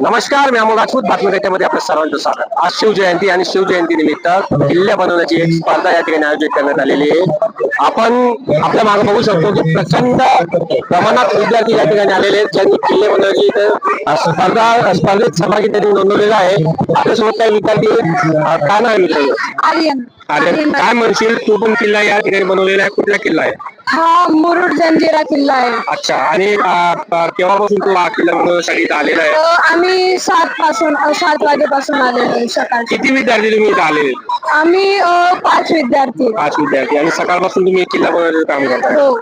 नमस्कार मी अमोल राजपूत. बातमी त्याच्यामध्ये आपल्या सर्वांचं स्वागत. आज शिवजयंती आणि शिवजयंती निमित्त किल्ल्या बनवण्याची एक स्पर्धा या ठिकाणी आयोजित करण्यात आलेली आहे. आपण आपल्या मागे बघू शकतो की प्रचंड प्रमाणात विद्यार्थी या ठिकाणी आलेले आहेत. ज्यांनी किल्ले बनवण्याची स्पर्धा स्पर्धेत सहभागी त्यांनी नोंदवलेला आहे. आपल्यासोबत काही विद्यार्थी काय मित्रांनो? आर्यन. काय म्हणशील? तू पण किल्ला या ठिकाणी बनवलेला आहे. कुठला किल्ला आहे? हा मुरुड जंजिरा किल्ला आहे. अच्छा आणि अं, केव्हापासून तू हा किल्ला आलेला आहे? अ, आम्ही सात पासून अ, सात वाजेपासून आलेलो आहे सकाळची किती विद्यार्थी तुम्ही इथं आलेले? आम्ही अ, पाच विद्यार्थी. पाच विद्यार्थी. आणि सकाळपासून तुम्ही किल्ला बनवण्याचं काम करता हो.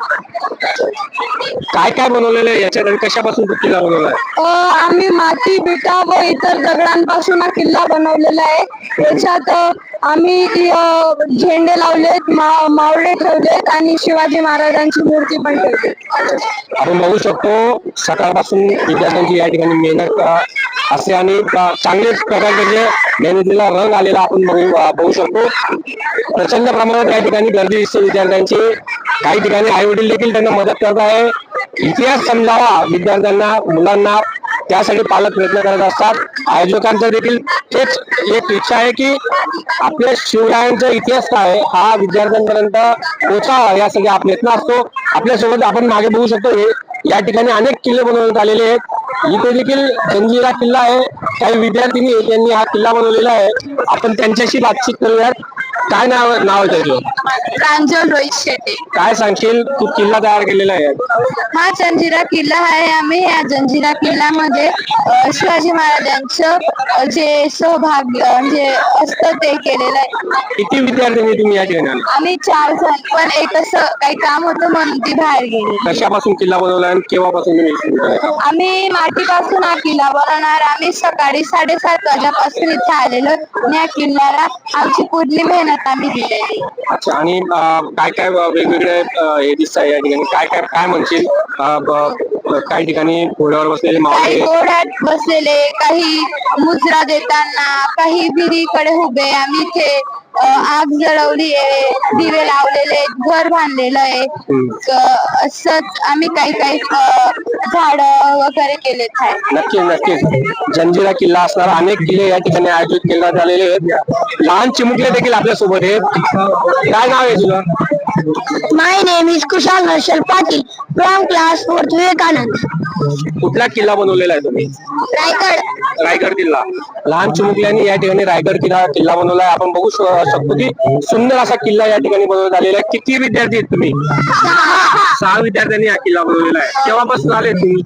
काय काय बनवलेलं आहे? याच्यात आणि कशापासून तो किल्ला बनवला आहे? अ, आम्ही माती बिटा व इतर दगडांपासून हा किल्ला बनवलेला आहे. त्याच्यात अ, आम्ही अ, झेंडे लावलेत मा- मावळे ठेवलेत आणि शिवाजी महाराजांची मूर्ती पण ठेवली. आपण बघू शकतो सकाळपासून विद्यार्थ्यांची या ठिकाणी मेहनत असे आणि अ, चांगलेच प्रकारे मेहनतीला रंग आलेला आपण बघू बघू शकतो. प्रचंड प्रमाणात या ठिकाणी गर्दी दिसते विद्यार्थ्यांची. काही ठिकाणी आई वडील देखील त्यांना मदत करत आहे. इतिहास समजावा विद्यार्थ्यांना मुलांना. त्यासाठी पालक प्रयत्न करत असतात. आयोजकांचं देखील तेच एक इच्छा आहे की आपल्या शिवरायांचा इतिहास काय हा विद्यार्थ्यांपर्यंत पोचावा यासाठी हा प्रयत्न असतो. आपल्यासोबत आपण मागे बघू शकतो हे. या ठिकाणी अनेक किल्ले बनवण्यात आलेले आहेत. इथे देखील जंजिरा किल्ला आहे. काही विद्यार्थिनी त्यांनी हा किल्ला बनवलेला आहे. आपण त्यांच्याशी बातचीत करूयात. काय नाव नाव आहे त्याचं? प्रांजल रोहित शेटे काय सांगशील? तू किल्ला तयार केलेला आहे. हा जंजिरा किल्ला आहे आम्ही. या जंजिरा किल्ल्यामध्ये अ, शिवाजी महाराजांचं अ, जे सहभाग अ, म्हणजे असतं ते केलेलं आहे. किती विद्यार्थ्यांनी तुम्ही या ठिकाणी? आले आम्ही चार जण पण एक असं काही काम होतं म्हणून ती बाहेर गेली. कशापासून किल्ला बनवला आणि केव्हापासून तुम्ही सुरू केला? आम्ही मातीपासून हा किल्ला बनवणार. आम्ही सकाळी साडेसात वाजेपासून इथे आलेलो आणि या किल्ल्याला आमची पूर्ण मेहनत आम्ही दिलेली. अच्छा आणि अं, काय काय वेगवेगळे अं, हे दिसत आहे या ठिकाणी? काय काय काय म्हणशील? अं, ब- काही ठिकाणी घोड्यावर बसलेले काही मावळे घोड्यात बसलेले काही मुजरा देताना काही विहिरीकडे उभे आम्ही इथे आग जळवली आहे दिवे लावलेले आहेत, घर बांधलेलं आहे. क- असंच आम्ही काही काही झाड वगैरे केलेत आहे. नक्कीच नक्कीच. जंजिरा किल्ला असणारा अनेक किल्ले या ठिकाणी आयोजित करण्यात आलेले आहेत. लहान चिमुकले देखील आपल्यासोबत आहेत. काय नाव आहे तुझं? My name is Kushal Harshal Patil from class fourth Vivekananda कुठला किल्ला बनवलेला आहे तुम्ही? रायगड. रायगड किल्ला. लहान चिमुकल्यांनी या ठिकाणी रायगड किल्ला किल्ला बनवला आहे. आपण बघू शकतो की सुंदर असा किल्ला या ठिकाणी बनवण्यात आलेला आहे. किती विद्यार्थी आहेत तुम्ही? सहा विद्यार्थ्यांनी हा किल्ला बनवलेला आहे. केव्हापासून आले तुम्ही?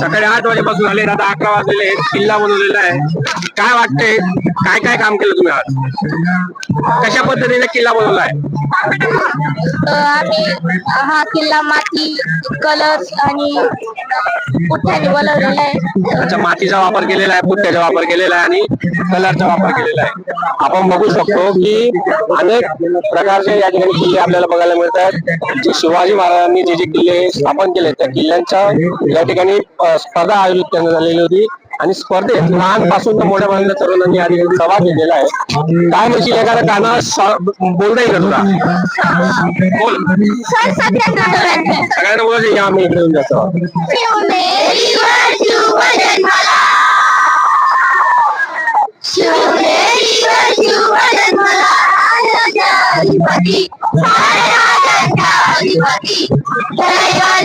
सकाळी आठ वाजेपासून आले आता अकरा वाजलेले आहेत. किल्ला बनवलेला आहे. काय वाटतंय? काय काय काम केलं तुम्ही आज? कशा पद्धतीने किल्ला बनवला आहे? आम्ही हा किल्ला माती कलर आणि पुठ्याने बनवलेला आहे. अच्छा मातीचा वापर केलेला आहे पुठ्याचा वापर केलेला आहे आणि कलरचा वापर केलेला आहे. आपण बघू शकतो की अनेक प्रकारचे या ठिकाणी किल्ले आपल्याला बघायला मिळतात. जे शिवाजी महाराजांनी जे जे किल्ले स्थापन केले त्या किल्ल्यांच्या या ठिकाणी स्पर्धा आयोजित झालेली होती. आणि स्पर्धेत लहानपासून तर मोठ्या मोठ्यापर्यंत तरुणांनी आधी ठिकाणी सहभाग घेतलेला आहे. काय म्हणशील एखादा गाणं बोलता येईल तुला? बोल. सगळ्यांना बोलायचं या आम्ही इकडे येऊन जातो.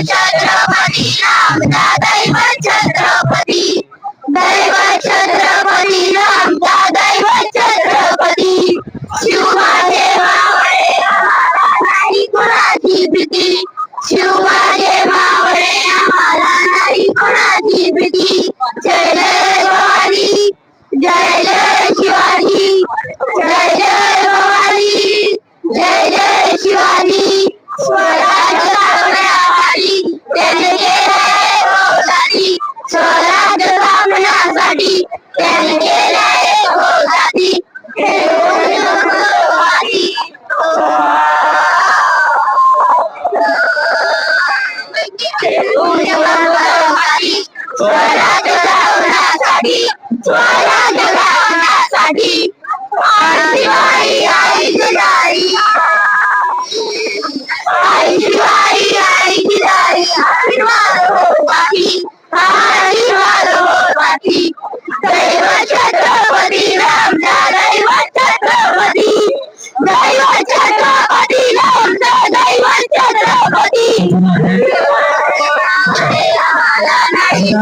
छत्रपती नाही कोणाची भीती शिवबाजे मावळे आम्हाला नाही कोणाची भीती जय जय भवानी जय जय शिवाजी जय जय भवानी जय जय शिवाजी स्वराज्य लावण्यासाठी त्याने केलंय भोवताली. स्वराज्य लावण्यासाठी त्याने केलंय भोवताली. स्वराज्य लावण्यासाठी स्वराज्य आई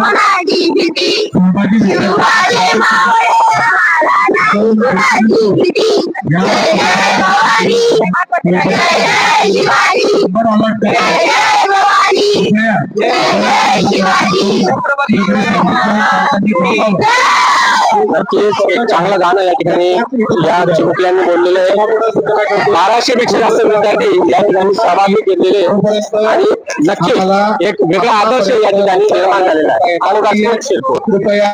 कुणाची भीती शिवबाले मावळे आम्हाला नाही कुणाची भीती जय जय भवानी जय जय शिवाजी जय जय भवानी जय जय शिवाजी चांगलं गाणं या ठिकाणी या चिमुकल्यांनी बोललेलं आहे. बाराशे पेक्षा जास्त विद्यार्थी या ठिकाणी सहभागी केलेले आणि नक्कीच एक वेगळा आदर्श या ठिकाणी निर्माण झालेला आहे. कृपया